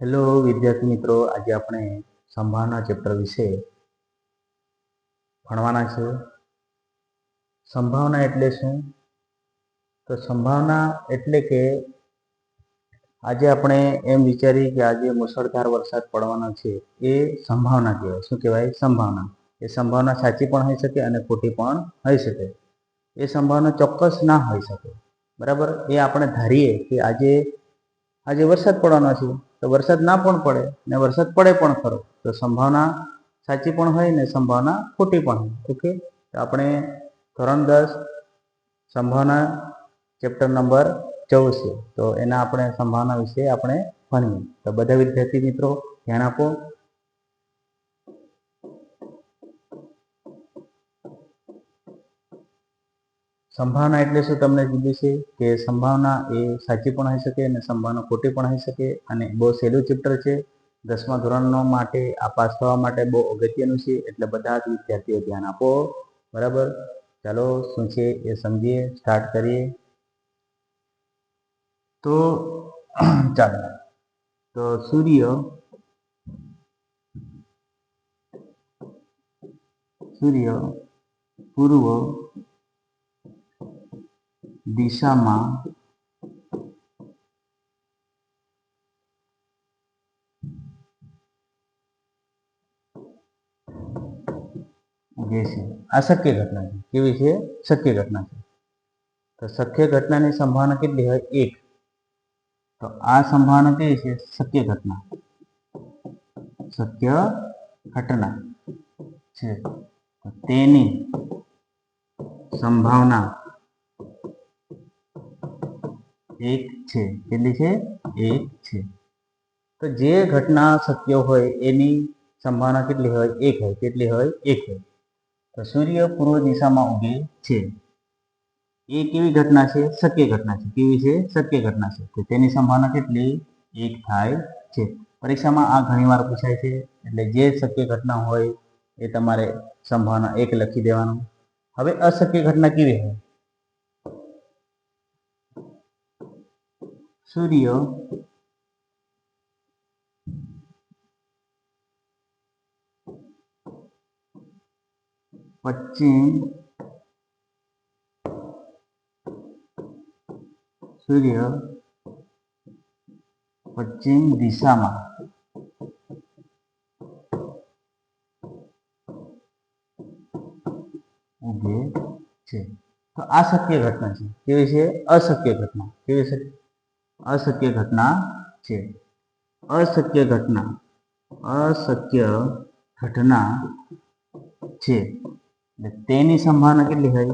Hello વિદ્યાર્થી મિત્રો. આજે આપણે સંભાવના ચેપ્ટર વિશે ભણવાના છે. સંભાવના એટલે શું? તો સંભાવના એટલે કે આજે આપણે એમ વિચારીએ કે આજે મુસળધાર વરસાદ પડવાનો છે. એ સંભાવના કહેવાય. શું કહેવાય? સંભાવના. એ સંભાવના સાચી પણ હોઈ શકે અને ખોટી પણ હોઈ શકે. એ સંભાવના ચોક્કસ ના હોઈ શકે. બરાબર? એ આપણે ધારીએ કે આજે આજે વરસાદ પડવાનો છે, તો વરસાદ ના પણ પડે ને વરસાદ પડે પણ ખરો, તો સંભાવના સાચી પણ હોય ને સંભાવના ખોટી પણ હોય, ઓકે? તો આપણે ધોરણ દસ સંભાવના ચેપ્ટર નંબર ચૌદ છે, તો એના આપણે સંભાવના વિશે આપણે ભણીએ. તો બધા વિદ્યાર્થી મિત્રો ધ્યાન આપો. સંભાવના એટલે શું તમને કીધું છે કે સંભાવના એ સાચી પણ હોઈ શકે અને સંભાવના ખોટી પણ હોઈ શકે અને બહુ સહેલું ચેપ્ટર છે. દસમા ધોરણનો માટે આ પાસ થવા માટે બહુ અગત્યનું છે એટલે બધા જ વિદ્યાર્થીઓ ધ્યાન આપો. બરાબર? ચાલો, શું છે એ સમજીએ સ્ટાર્ટ કરીએ. તો, ચાલો. તો સૂર્ય સૂર્ય, પૂર્વ દિશામાં ઉગે છે આ શક્ય ઘટના છે કેવી છે શક્ય ઘટના છે તો શક્ય ઘટનાની સંભાવના કેટલી હોય એક તો આ સંભાવના કેવી છે શક્ય ઘટના શક્ય ઘટના છે તો તેની સંભાવના એક છે કેટલી છે એક છે. તો જે ઘટના શક્ય હોય એની સંભાવના કેટલી હોય? એક હોય. કેટલી હોય? એક હોય. તો સૂર્ય પૂર્વ દિશામાં ઉગે છે. એ કેવી ઘટના છે? શક્ય ઘટના છે. કેવી છે? શક્ય ઘટના છે. તો તેની સંભાવના કેટલી? એક થાય છે. પરીક્ષામાં આ ઘણીવાર પૂછાય છે. એટલે જે શક્ય ઘટના હોય એ તમારે સંભાવના એક લખી દેવાનું. હવે અશક્ય ઘટના કેવી હોય? સૂર્ય પશ્ચિમ સૂર્ય પશ્ચિમ દિશામાં. ઉગે છે. તો આ શક્ય ઘટના છે. કેવી છે? અશક્ય ઘટના. કેવી છે? અશક્ય ઘટના છે. અશક્ય ઘટના અશક્ય ઘટના છે. તેની સંભાવના કેટલી હોય?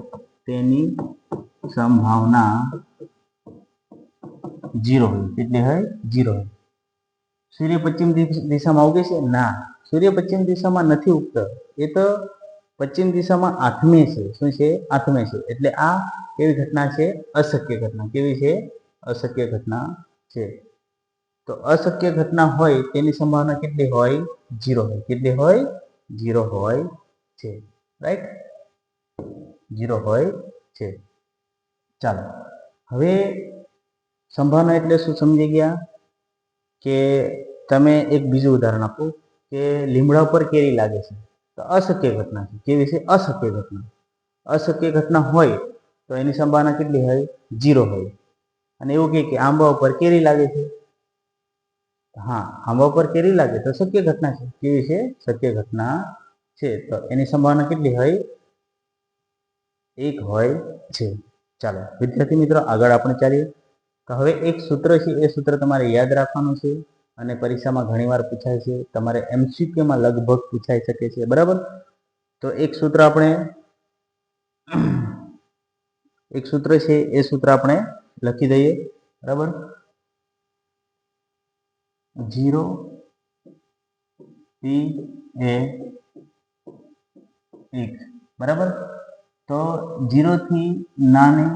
તેની સંભાવના જીરો હોય. કેટલી હોય? જીરો હોય. સૂર્ય પશ્ચિમ દિશામાં ઉગે છે? ના. સૂર્ય પશ્ચિમ દિશામાં નથી ઉગતો. એ તો પશ્ચિમ દિશામાં આથમે છે. શું છે? આથમે છે. એટલે આ કેવી ઘટના છે? અશક્ય ઘટના. કેવી છે? અશક્ય ઘટના છે. તો અશક્ય ઘટના હોય તેની સંભાવના કેટલી હોય? જીરો હોય. કેટલી હોય? જીરો હોય છે. રાઈટ જીરો હોય છે. ચાલો. હવે સંભાવના એટલે શું સમજી ગયા? કે તમે એક બીજું ઉદાહરણ આપો કે લીમડા ઉપર કેરી લાગે છે. તો અશક્ય ઘટના છે. કેવી છે? અશક્ય ઘટના. અશક્ય ઘટના હોય તો એની સંભાવના કેટલી હોય? જીરો હોય. અને એવું કહે કે આંબા ઉપર કેરી લાગે છે? હા, આંબા ઉપર કેરી લાગે તો શક્ય ઘટના છે. કેવી છે? શક્ય ઘટના છે. તો એની સંભાવના કેટલી હોય? એક હોય છે. ચાલો, વિદ્યાર્થી મિત્રો, આગળ આપણે ચાલીએ. તો હવે એક સૂત્ર છે, એ સૂત્ર તમારે યાદ રાખવાનું છે અને પરીક્ષામાં ઘણીવાર પૂછાય છે. તમારે એમસીક્યુમાં લગભગ પૂછાઈ શકે છે. બરાબર? તો એક સૂત્ર આપણે, એક સૂત્ર છે, એ સૂત્ર આપણે લખી દઈએ. બરાબર? જીરો પી એ એક. બરાબર? તો જીરોથી નાની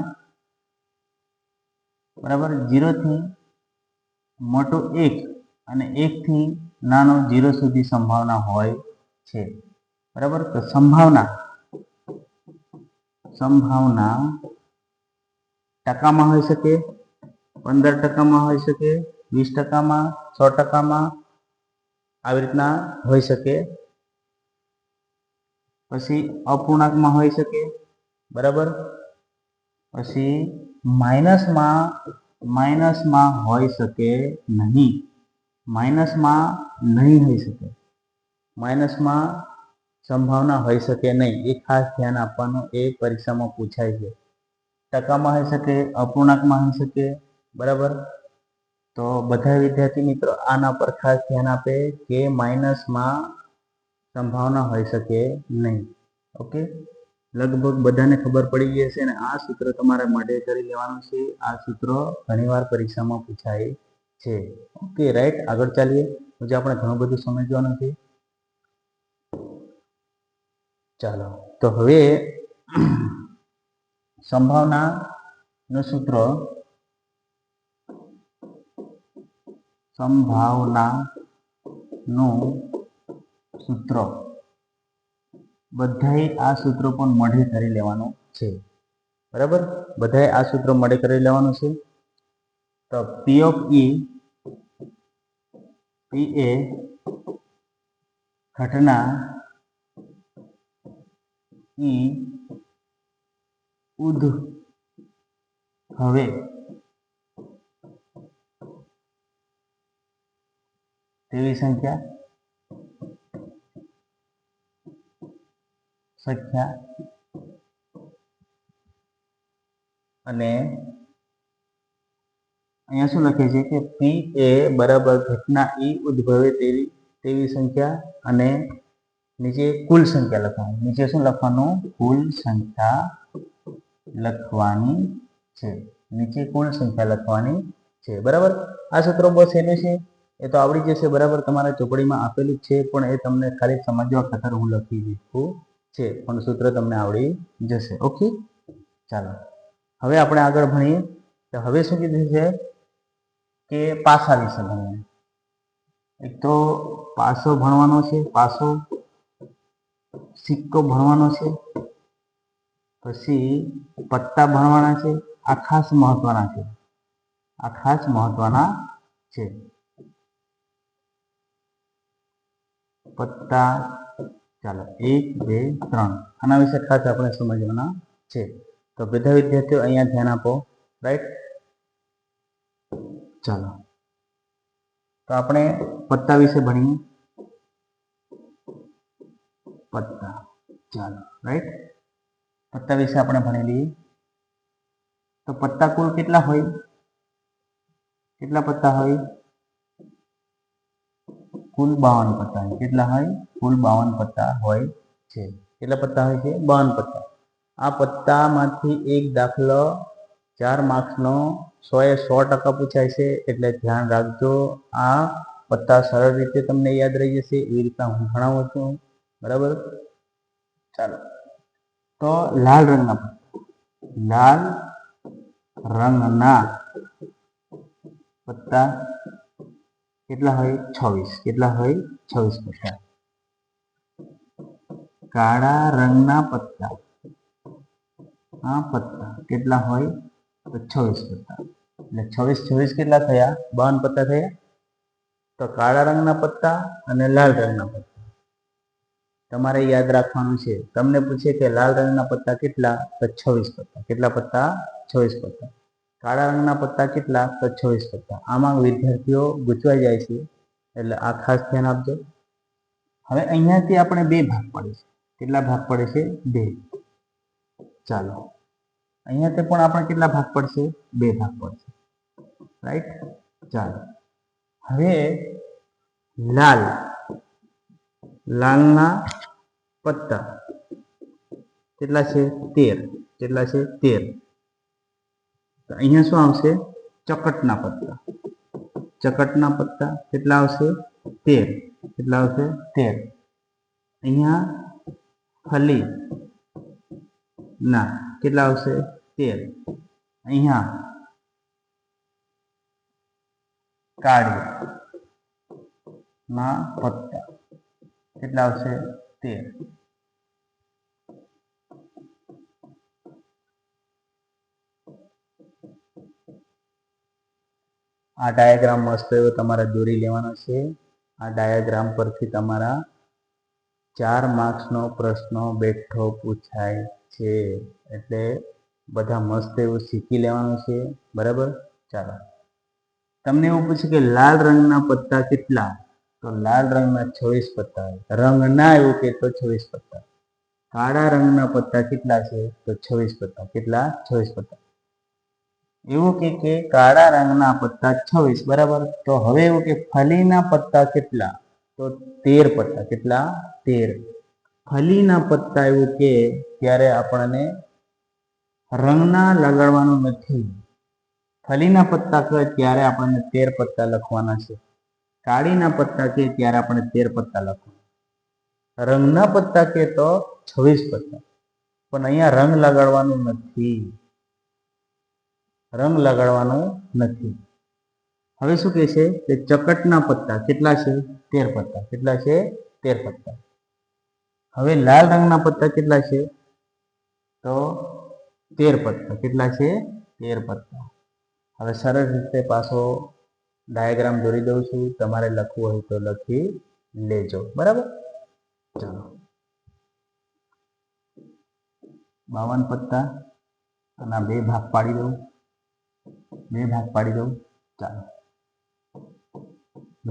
બરાબર? જીરોથી મોટો એક અને એકથી નાનો જીરો સુધી સંભાવના હોય છે. બરાબર? તો સંભાવના સંભાવના ટકામાં હોઈ શકે, પંદર ટકામાં હોઈ શકે, વીસ ટકામાં, સો ટકામાં આવી રીતના હોઈ શકે. પછી અપૂર્ણાંકમાં હોઈ શકે, બરાબર? પછી માઇનસમાં માઇનસમાં હોઈ શકે નહીં. માઇનસમાં નહીં હોઈ શકે. માઇનસમાં સંભાવના હોઈ શકે નહીં. એ ખાસ ધ્યાન આપવાનું, એ પરીક્ષામાં પૂછાય છે. ટકામાં હોઈ શકે, અપૂર્ણાંકમાં હોઈ શકે, બરાબર? તો બધા વિદ્યાર્થી મિત્રો આના પર ખાસ ધ્યાન આપે કે માઇનસમાં સંભાવના હોઈ શકે નહીં, ઓકે? લગભગ બધાને ખબર પડી ગઈ હશે અને આ સૂત્ર તમારે માટે કરી લેવાનું છે. આ સૂત્ર ઘણીવાર પરીક્ષામાં પૂછાય છે, ઓકે? રાઈટ, આગળ ચાલીએ. હજુ આપણે ઘણું બધું સમજવાનું છે. ચાલો, તો હવે સંભાવનાનું સૂત્ર સંભાવનાનું સૂત્ર. બધાએ આ સૂત્ર પણ મળે કરી લેવાનું છે. બરાબર? બધાએ આ સૂત્ર મળે કરી લેવાનું છે. તો પી ઓફ ઈ પી એ ઘટના ઈ ઉદ. હવે તેવી સંખ્યા સંખ્યા અને અહીંયા શું લખે છે કે પી એ બરાબર ઘટના ઈ ઉદ્ભવે તેવી તેવી સંખ્યા અને નીચે કુલ સંખ્યા લખવાની. નીચે શું લખવાનું? કુલ સંખ્યા લખવાની છે. નીચે કુલ સંખ્યા લખવાની છે. બરાબર? આ સૂત્ર બસ એને છે. એ તો આવડી જશે, બરાબર? તમારા ચોપડીમાં આપેલું છે, પણ એ તમને ખાલી સમજવા ખાતર હું લખી દીધું છે. પણ સૂત્ર તમને આવડી જશે. ઓકે? ચાલો. હવે આપણે આગળ ભણીએ. તો હવે શું કીધું છે કે પાસા વિશે ભણીએ. એક તો પાસો ભણવાનો છે. પાસો સિક્કો ભણવાનો છે. પછી પત્તા ભણવાના છે. આ ખાસ મહત્વના છે. આ ખાસ મહત્વના છે. પત્તા ચાલો, એક, બે, ત્રણ. આના વિશે ખાસ આપણે સમજવાના છે. તો બધા વિદ્યાર્થીઓ અહીંયા ધ્યાન આપો. રાઈટ ચાલો. તો આપણે પત્તા વિશે ભણીએ. પત્તા ચાલો. રાઈટ પત્તા વિશે આપણે ભણી લઈએ. તો પત્તા કુલ કેટલા હોય? કેટલા પત્તા હોય? કુલ બાવન પત્તા હોય. કેટલા હોય? કુલ બાવન પત્તા હોય છે. કેટલા પત્તા હોય છે? બાવન પત્તા. આ પત્તામાંથી એક દાખલો ચાર માર્ક્સનો સો એ સો ટકા પૂછાય છે, એટલે ધ્યાન રાખજો. આ પત્તા સરળ રીતે તમને યાદ રહી જશે. એવી રીતના હું ભણાવું છું. બરાબર? ચાલો. તો લાલ રંગના પત્તા લાલ રંગના પત્તા કેટલા હોય છવ્વીસ કેટલા હોય છવ્વીસ પત્તા કાળા રંગના પત્તા આ પત્તા કેટલા હોય તો છવ્વીસ પત્તા એટલે છવ્વીસ છવ્વીસ કેટલા થયા બાવન પત્તા થયા તો કાળા રંગના પત્તા અને લાલ રંગના પત્તા તમારે યાદ રાખવાનું છે. તમને પૂછે કે લાલ રંગના પત્તા કેટલા? તો છવ્વીસ પત્તા. કેટલા પત્તા? છવ્વીસ પત્તા. કાળા રંગના પત્તા કેટલા? તો છવ્વીસ પત્તા. આમાં વિદ્યાર્થીઓ ગૂંચવાઈ જાય છે. એટલે આ ખાસ ધ્યાન આપજો. હવે અહીંયાથી આપણે બે ભાગ પડે છે. કેટલા ભાગ પડે છે? બે. ચાલો. અહીંયાથી પણ આપણે કેટલા ભાગ પડશે? બે ભાગ પડશે. રાઈટ ચાલો. હવે લાલ. લાલના પત્તા કેટલા છે તેર કેટલા છે તેર તો અહીંયા શું આવશે ચકટના પત્તા ચકટના પત્તા કેટલા આવશે તેર કેટલા આવશે તેર અહીંયા ફલી ના કેટલા આવશે તેર અહીંયા કાળી ના પત્તા કેટલા આવશે તેર. આ ડાયાગ્રામ મસ્ત એવો તમારે દોરી લેવાનો છે. આ ડાયાગ્રામ પરથી તમારા ચાર માર્ક્સનો પ્રશ્ન બેઠો પૂછાય છે. એટલે બધા મસ્ત એવું શીખી લેવાનું છે. બરાબર? ચાલો. તમને એવું પૂછે કે લાલ રંગના પત્તા કેટલા? તો લાલ રંગના છવ્વીસ પત્તા રંગ ના એવું કે તો છવ્વીસ પત્તા. કાળા રંગના પત્તા કેટલા છે? તો છવ્વીસ પત્તા. કેટલા? છવ્વીસ પત્તા. એવું કે કે કાળા રંગના પત્તા છવ્વીસ, બરાબર? તો હવે એવું કે ફલીના પત્તા કેટલા? તો તેર પત્તા. કેટલા? તેર. ફલીના પત્તા એવું કે ત્યારે આપણને રંગના લગાડવાનું નથી. ફલીના પત્તા કહે ત્યારે આપણને તેર પત્તા લખવાના છે. કાળીના પત્તા કે ત્યારે આપણે તેર પત્તા લખો. રંગના પત્તા કે તો છવ્વીસ પત્તા. પણ અહીંયા રંગ લગાડવાનું નથી. રંગ લગાડવાનો નથી. હવે શું કહે છે? કે ચકટના પત્તા કેટલા છે? તેર પત્તા. કેટલા છે? તેર પત્તા. હવે લાલ રંગના પત્તા કેટલા છે? તો તેર પત્તા. કેટલા છે? તેર પત્તા. હવે સરળ રીતે પાછો ડાયાગ્રામ દોરી દઉં છું. તમારે લખવું હોય તો લખી લેજો. બરાબર? ચલો. બાવન પત્તા અને બે ભાગ પાડી દઉં. બે ભાગ પાડી દઉં. ચાલો.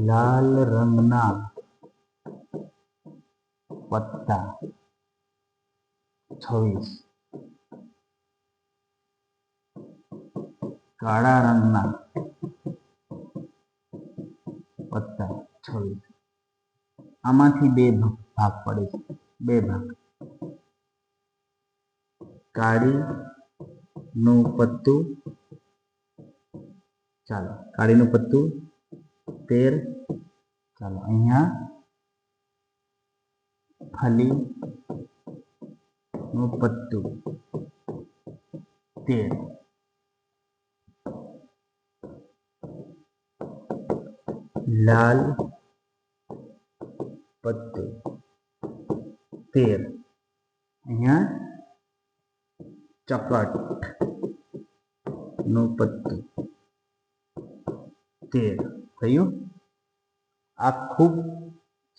લાલ રંગના પત્તા છવ્વીસ. કાળા રંગના પત્તા છવ્વીસ આમાંથી બે ભાગ પડે છે. બે ભાગ. કાળી નું પત્તું ચાલો કાળીનું પત્તું તેર. ચાલો, અહીંયા ફલી નું પત્તું તેર. લાલ પત્તું તેર અહીંયા ચપટનું પત્તું તેર થયું? આ ખૂબ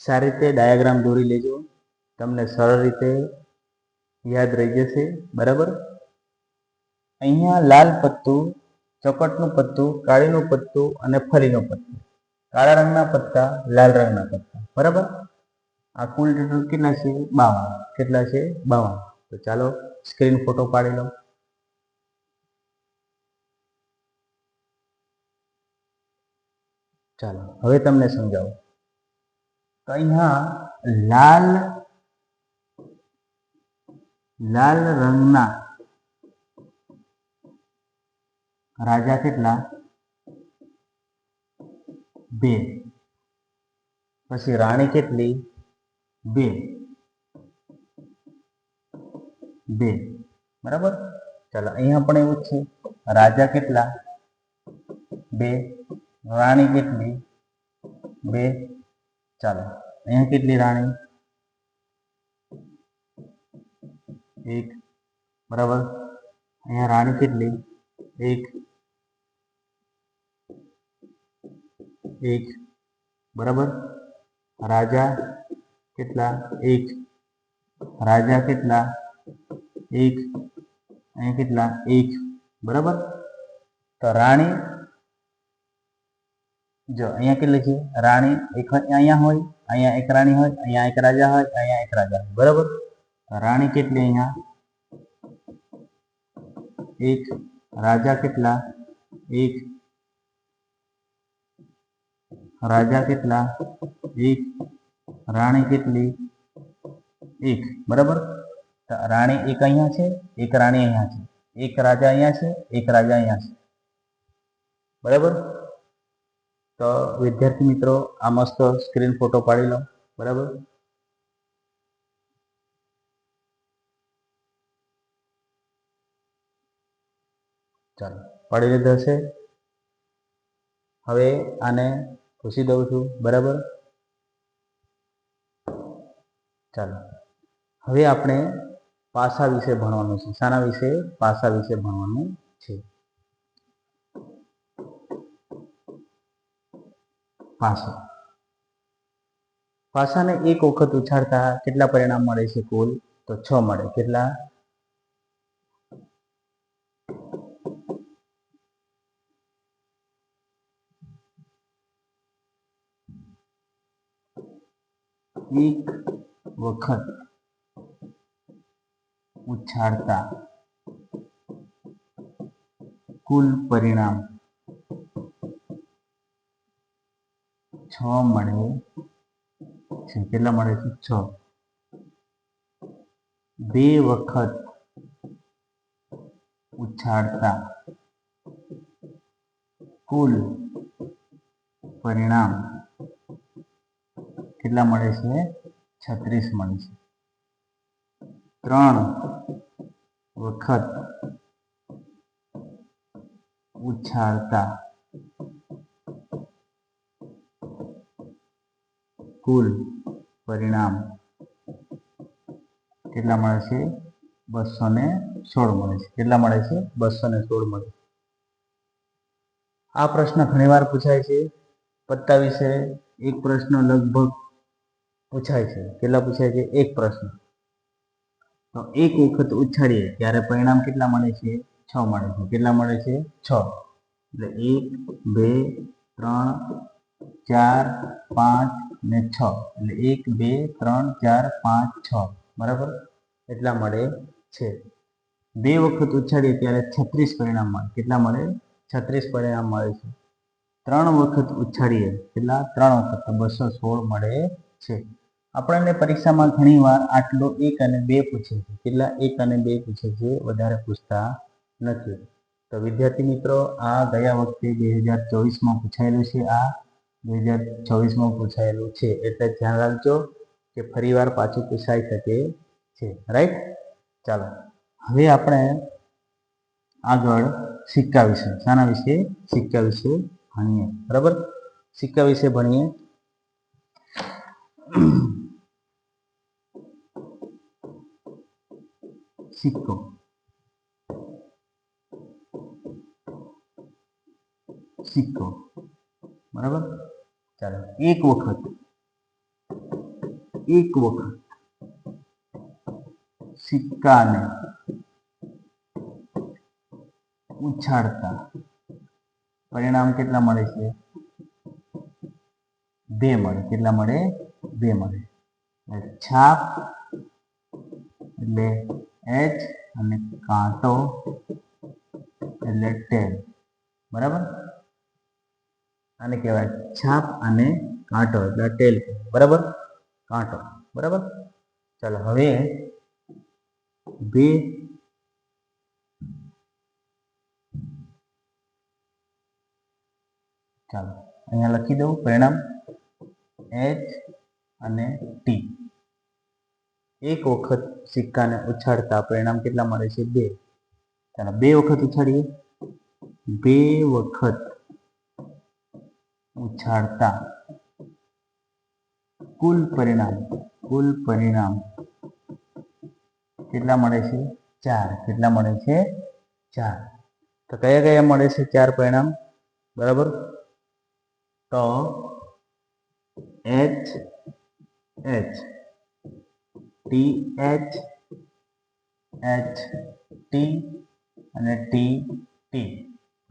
સારી રીતે ડાયાગ્રામ દોરી લેજો. તમને સરળ રીતે યાદ રહી જશે. બરાબર? અહીંયા લાલ પત્તું ચપટનું પત્તું કાળીનું પત્તું અને ફરીનું પત્તું કાળા રંગના પત્તા, લાલ રંગના પત્તા. બરાબર? આ કુલ ટોટલ કેટલા છે? બાવન. કેટલા છે? બાવન. તો ચાલો સ્ક્રીન ફોટો પાડી લો ચાલો, હવે તમને સમજાવું. તો અહીંયા લાલ લાલ રંગના રાજા કેટલા? બે પછી રાણી કેટલી? બે બે બરાબર? ચાલો, અહીંયા પણ એવું જ છે. રાજા કેટલા? બે. રાણી કેટલી? બે. ચાલો, અહીંયા કેટલી રાણી? એક. બરાબર? અહીંયા રાણી કેટલી? એક. એક બરાબર રાજા કેટલા એક રાજા કેટલા એક અહીંયા કેટલા એક બરાબર તો રાણી જો અહીંયા કેટલી છે રાણી એક અહીંયા હોય અહીંયા એક રાણી હોય અહીંયા એક રાજા હોય અહીંયા એક રાજા હોય બરાબર રાણી કેટલી અહીંયા એક રાજા કેટલા એક રાજા કેટલા? એક. રાણી કેટલી? એક. બરાબર? રાણી એક અહીંયા છે, એક રાણી અહીંયા છે. એક રાજા અહીંયા છે, એક રાજા અહીંયા છે. બરાબર? તો વિદ્યાર્થી મિત્રો, આ મસ્ત સ્ક્રીન ફોટો પાડી લો. બરાબર? ચાલો, પાડી લીધો હશે હવે આને પૂછી દઉં છું. બરાબર? ચાલો. હવે આપણે પાસા વિશે ભણવાનું છે. શાના વિશે પાસા વિશે ભણવાનું છે. પાસો. પાસાને એક વખત ઉછાળતા કેટલા પરિણામ મળે છે કુલ? તો છ મળે. કેટલા? એક વખત ઉછાળતા કુલ પરિણામ છ મળે છે. કેટલા મળે છે? છ. બે વખત ઉછાળતા કુલ પરિણામ કેટલા મળે છે? છત્રીસ મળે છે. ત્રણ વખત ઉછાળતા. કુલ પરિણામ કેટલા મળે છે? બસો ને સોળ મળે છે. કેટલા મળે છે? બસો ને સોળ મળે છે. આ પ્રશ્ન ઘણીવાર પૂછાય છે. પત્તા વિશે એક પ્રશ્ન લગભગ પૂછાય છે? કેટલા પૂછાય છે? એક પ્રશ્ન. તો એક વખત ઉછાળીએ, ત્યારે પરિણામ કેટલા મળે છે? છ મળે છે. કેટલા મળે છે? છ. એટલે એક, બે, ત્રણ, ચાર, પાંચ ને છ. એટલે એક, બે, ત્રણ, ચાર, પાંચ, છ. બરાબર? એટલા મળે છે. બે વખત ઉછાળીએ ત્યારે છત્રીસ પરિણામ મળે. કેટલા મળે? છત્રીસ પરિણામ મળે છે. ત્રણ વખત ઉછાળીએ, કેટલા? ત્રણ વખત. બસો સોળ મળે છે. આપણને પરીક્ષામાં ઘણીવાર આટલો એક અને બે પૂછે છે. કેટલા એક અને બે પૂછે છે વધારે પૂછતા નથી. તો વિદ્યાર્થી મિત્રો, આ ગયા વખતે બે હજાર ચોવીસમાં પૂછાયેલું છે આ. બે હજાર ચોવીસમાં પૂછાયેલું છે. એટલે ધ્યાન રાખજો કે ફરીવાર પાછું પૂછાઈ શકે છે. રાઈટ ચાલો. હવે આપણે આગળ સિક્કા વિશે, શાના વિશે સિક્કા વિશે ભણીએ. બરાબર? સિક્કા વિશે ભણીએ. સિક્કો સિક્કો બરાબર? ચાલો, એક વખત. એક વખત. સિક્કાને ઉછાળતા. પરિણામ કેટલા મળે છે? બે મળે. કેટલા મળે? બે મળે. છાપ, એટલે એચ અને કાંટો, એટલે ટેલ બરાબર? આને કહેવાય છાપ અને કાંટો, એટલે ટેલ બરાબર? કાંટો. બરાબર? ચાલો હવે બે ચાલો. અહીંયા લખી દઉં. પરિણામ એચ અને ટી એક વખત સિક્કાને ઉછાળતા પરિણામ કેટલા મળે છે? બે. ચાલો, બે વખત ઉછાળીએ. બે વખત ઉછાળતા. કુલ પરિણામ કુલ પરિણામ કેટલા મળે છે? ચાર. કેટલા મળે છે? ચાર. તો કયા કયા મળે છે ચાર પરિણામ? બરાબર? તો H H T H H T અને ટી ટી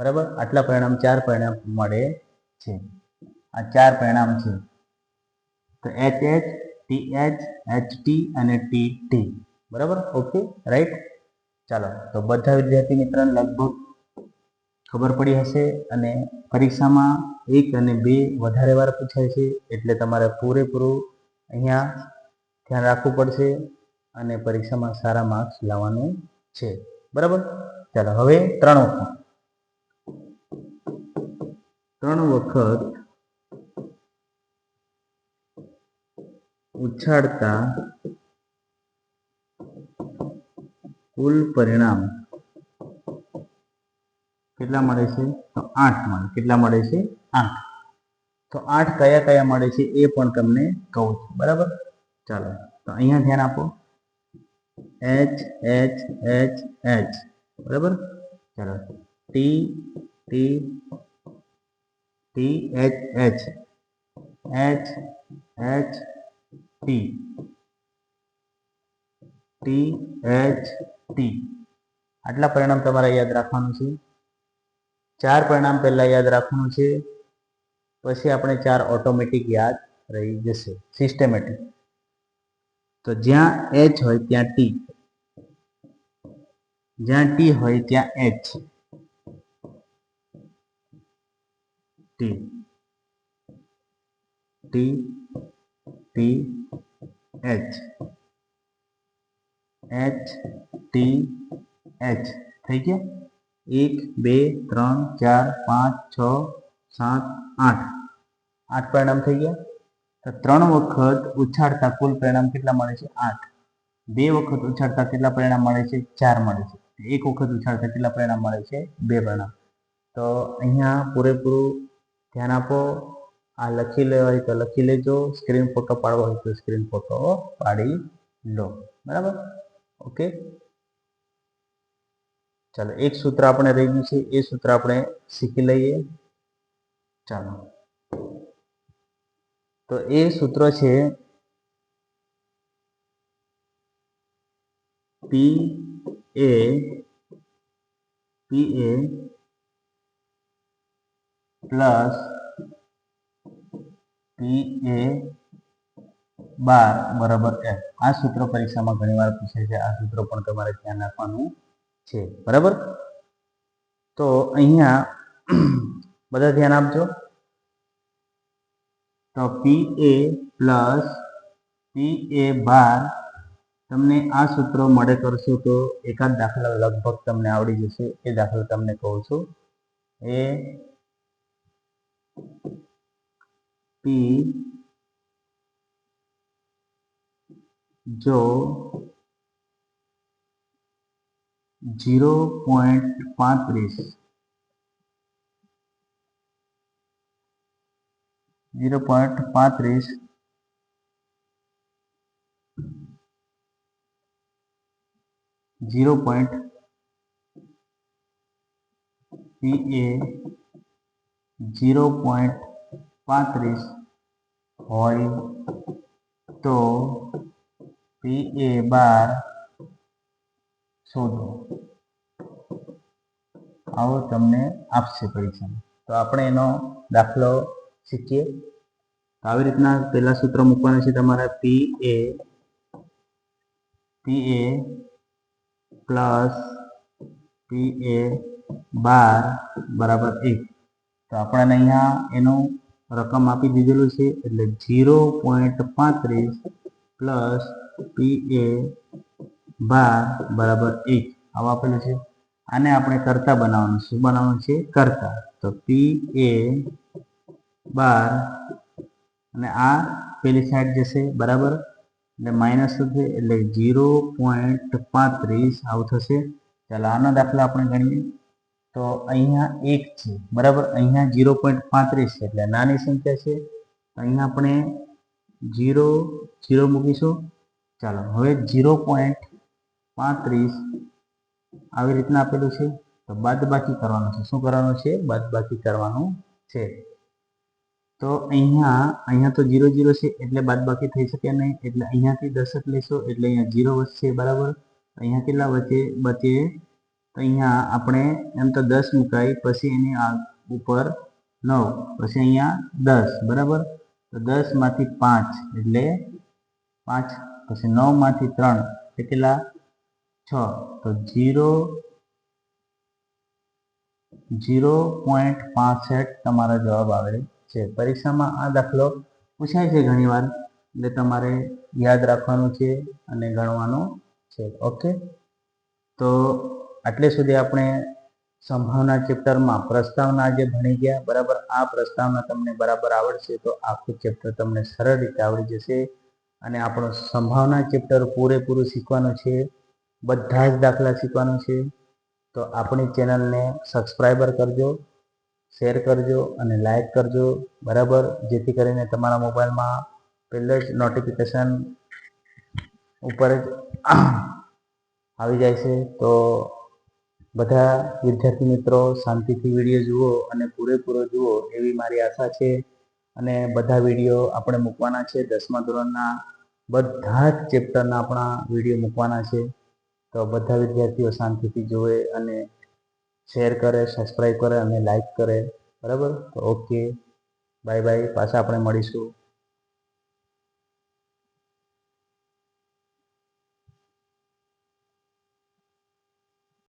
બરાબર? આટલા પરિણામ, ચાર પરિણામ મળે છે. આ ચાર પરિણામ છે. તો H H T H H T અને ટી ટી બરાબર? ઓકે રાઈટ ચાલો, તો બધા વિદ્યાર્થી મિત્રોને લગભગ ખબર પડી હશે અને પરીક્ષામાં એક અને બે વધારે વાર પૂછાય છે, એટલે તમારે પૂરેપૂરું અહીંયા ધ્યાન રાખવું પડશે અને પરીક્ષામાં સારા માર્ક્સ લાવવાનું છે. બરાબર? ચાલો, હવે ત્રણ વખત. ત્રણ વખત ઉછાળતા કુલ પરિણામ કેટલા મળે છે? તો આઠ મળે. કેટલા મળે છે? આઠ. તો આઠ કયા કયા મળે છે એ પણ તમને કહું છું. બરાબર? ચાલો, તો અહીંયા ધ્યાન આપો. એચ એચ એચ એચ બરાબર? ચાલો. T T T H H H H T T H T આટલા પરિણામ તમારે યાદ રાખવાનું છે. ચાર પરિણામ પહેલાં યાદ રાખવાનું છે. પછી આપણે ચાર ઓટોમેટિક યાદ રહી જશે સિસ્ટમેટિક તો જ્યાં એચ હોય ત્યાં ટી જ્યાં ટી હોય ત્યાં H T T T H H T H થઈ ગયા? એક, બે, ત્રણ, ચાર, પાંચ, છ, સાત, આઠ. આઠ પરિણામ થઈ ગયા. તો ત્રણ વખત ઉછાળતા કુલ પરિણામ કેટલા મળે છે? આઠ. બે વખત ઉછાળતા કેટલા પરિણામ મળે છે? ચાર મળે છે. એક વખત ઉછાળતા કેટલા પરિણામ મળે છે? બે પરિણામ. તો અહીંયા પૂરેપૂરું ધ્યાન આપો. આ લખી લેવાય તો લખી લેજો. સ્ક્રીન ફોટો પાડવો હોય તો સ્ક્રીન ફોટો પાડી લો. બરાબર? ઓકે? ચાલો, એક સૂત્ર આપણે રહી ગયું છે. એ સૂત્ર આપણે શીખી લઈએ. ચાલો. તો એ સૂત્ર છે પી એ પી એ પ્લસ પી એ બાર બરાબર એફ આ સૂત્ર પરીક્ષામાં ઘણીવાર પૂછે છે. આ સૂત્ર પણ તમારે ધ્યાન રાખવાનું છે. બરાબર? તો અહીંયા બધા ધ્યાન આપજો. તો પી એ પ્લસ પી એ બાર તમને આ સૂત્રો મળે કરશો તો એકાદ દાખલા લગભગ તમને આવડી જશે. એ દાખલા તમને કહું છું. એ પી જો જીરો પોઈન્ટ પાંત્રીસ જીરો પોઈન્ટ પાંત્રીસ zero point P A zero point પાંત્રીસ હોય તો પી એ બાર શોધો. આવો તમને આપશે પરીક્ષામાં. તો આપણે એનો દાખલો શીખીએ. આવી રીતના પહેલા સૂત્ર મૂકવાનું છે તમારે પી એ પી એ પ્લસ પી એ બાર બરાબર એક. તો આપણને અહીંયા એનું રકમ આપી દીધેલું છે એટલે જીરો પોઈન્ટ પાંત્રીસ પ્લસ પી એ બાર બરાબર એક. આવું આપેલું છે. આને આપણે કરતા બનાવવાનું શું બનાવવાનું છે? કરતા. તો પી એ બાર અને આ પેલી સાઈડ જશે, બરાબર? એટલે માઇનસ થશે એટલે જીરો પોઈન્ટ પાંત્રીસ આવું થશે. ચાલો આનો દાખલા આપણે ગણીએ. તો અહીંયા એક છે, બરાબર? અહીંયા ઝીરો પોઈન્ટ પાંત્રીસ છે, એટલે નાની સંખ્યા છે. અહીંયા આપણે જીરો જીરો મૂકીશું. ચાલો, હવે જીરો પોઈન્ટ પાંત્રીસ આવી રીતના આપેલું છે. તો બાદ બાકી કરવાનું છે. શું કરવાનું છે? બાદ બાકી કરવાનું છે. તો અહીંયા અહીંયા તો જીરો જીરો છે એટલે બાદ બાકી થઈ શકે નહીં. એટલે અહીંયાથી દશક લેશો એટલે અહીંયા જીરો વધશે, બરાબર? અહીંયા કેટલા વચ્ચે બચે તો અહીંયા આપણે એમ તો દસ મુકાય પછી એની ઉપર નવ, પછી અહીંયા દસ, બરાબર? તો દસમાંથી પાંચ એટલે પાંચ, પછી નવમાંથી ત્રણ એટલે કેટલા? છ. તો જીરો જીરો પોઈન્ટ પાંસઠ તમારો જવાબ આવે. છે. પરીક્ષામાં આ દાખલો પૂછાય છે ઘણીવાર એટલે તમારે યાદ રાખવાનું છે અને ગણવાનું છે. ઓકે? તો આટલે સુધી આપણે સંભાવના ચેપ્ટરમાં પ્રસ્તાવના જે ભણી ગયા. બરાબર, આ પ્રસ્તાવના તમને બરાબર આવડશે તો આખું ચેપ્ટર તમને સરળ રીતે આવડી જશે અને આપણું સંભાવના ચેપ્ટર પૂરેપૂરું શીખવાનું છે. બધા જ દાખલા શીખવાનું છે. તો આપણી ચેનલને સબસ્ક્રાઈબર કરજો. શેર કરજો અને લાઈક કરજો. બરાબર? જેથી કરીને તમારા મોબાઈલમાં પહેલે જ નોટિફિકેશન ઉપર જ આવી જાય છે. તો બધા વિદ્યાર્થી મિત્રો, શાંતિથી વીડિયો જુઓ અને પૂરેપૂરો જુઓ એવી મારી આશા છે. અને બધા વીડિયો આપણે મૂકવાના છે. દસમા ધોરણના બધા જ ચેપ્ટરના આપણા વીડિયો મૂકવાના છે. તો બધા વિદ્યાર્થીઓ શાંતિથી જોવે અને શેર કરે સબસ્ક્રાઈબ કરે અને લાઈક કરે. બરાબર? તો ઓકે બાય બાય પાછા આપણે મળીશું.